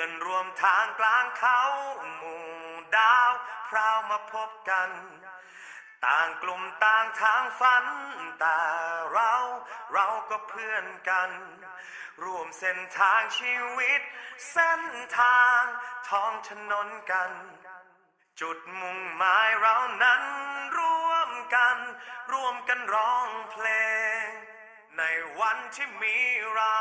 พื่อนรวมทางกลางเขาหมู่ดาวพราวมาพบกัน ต่างกลุ่มต่างทางฝัน แต่เราเราก็เพื่อนกันร่วมเส้นทางชีวิต เส้นทางท้องถนนกัน จุดมุ่งหมายเรานั้นร่วมกัน ร่วมกันร้องเพลง ในวันที่มีเรา